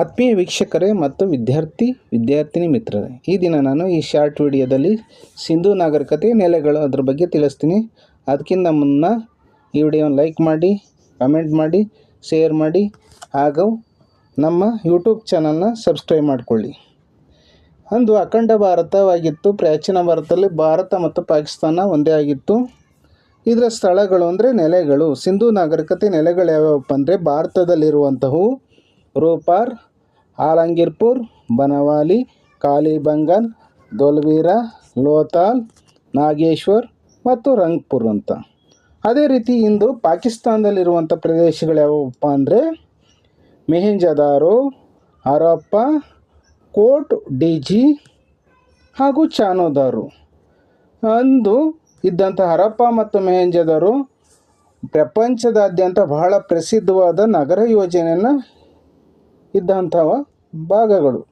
ಆತ್ಮೀಯ ವೀಕ್ಷಕರೇ ಮತ್ತು ವಿದ್ಯಾರ್ಥಿ, ವಿದ್ಯಾರ್ಥಿನಿ ಮಿತ್ರರೇ, ಈ ದಿನ ನಾನು ಈ ಶಾರ್ಟ್ ವಿಡಿಯೋದಲ್ಲಿ ಸಿಂಧೂ ನಾಗರಿಕತೆ ನೆಲೆಗಳು ಅದ್ರ ಬಗ್ಗೆ ತಿಳಿಸ್ತೀನಿ. ಅದಕ್ಕಿಂತ ಮುನ್ನ ಈ ವಿಡಿಯೋನ ಲೈಕ್ ಮಾಡಿ, ಕಮೆಂಟ್ ಮಾಡಿ, ಶೇರ್ ಮಾಡಿ, ಹಾಗೂ ನಮ್ಮ ಯೂಟ್ಯೂಬ್ ಚಾನಲ್ನ ಸಬ್ಸ್ಕ್ರೈಬ್ ಮಾಡಿಕೊಳ್ಳಿ. ಅಂದು ಅಖಂಡ ಭಾರತವಾಗಿತ್ತು, ಪ್ರಾಚೀನ ಭಾರತದಲ್ಲಿ ಭಾರತ ಮತ್ತು ಪಾಕಿಸ್ತಾನ ಒಂದೇ ಆಗಿತ್ತು. ಇದರ ಸ್ಥಳಗಳು ಅಂದರೆ ನೆಲೆಗಳು. ಸಿಂಧೂ ನಾಗರಿಕತೆ ನೆಲೆಗಳು ಯಾವ್ಯಾವಪ್ಪ ಅಂದರೆ ಭಾರತದಲ್ಲಿರುವಂತಹವು ರೂಪಾರ್ ಆಲಂಗೀರ್ಪುರ್ ಬನವಾಲಿ ಕಾಲಿಬಂಗನ್ ದೊಲ್ವೀರ, ಲೋತಾಲ್, ನಾಗೇಶ್ವರ್ ಮತ್ತು ರಂಗ್ಪುರ್ ಅಂತ. ಅದೇ ರೀತಿ ಇಂದು ಪಾಕಿಸ್ತಾನದಲ್ಲಿರುವಂಥ ಪ್ರದೇಶಗಳು ಯಾವಪ್ಪ ಅಂದರೆ ಮೆಹೆಂಜದಾರೋ ಹರಪ್ಪ, ಕೋಟ್, ಡಿಜಿ ಹಾಗೂ ಚಾನೋದಾರು. ಅಂದು ಇದ್ದಂಥ ಹರಪ್ಪ ಮತ್ತು ಮೆಹೆಂಜದಾರು ಪ್ರಪಂಚದಾದ್ಯಂತ ಬಹಳ ಪ್ರಸಿದ್ಧವಾದ ನಗರ ಯೋಜನೆಯನ್ನು ಇದ್ದಂಥ ಭಾಗಗಳು.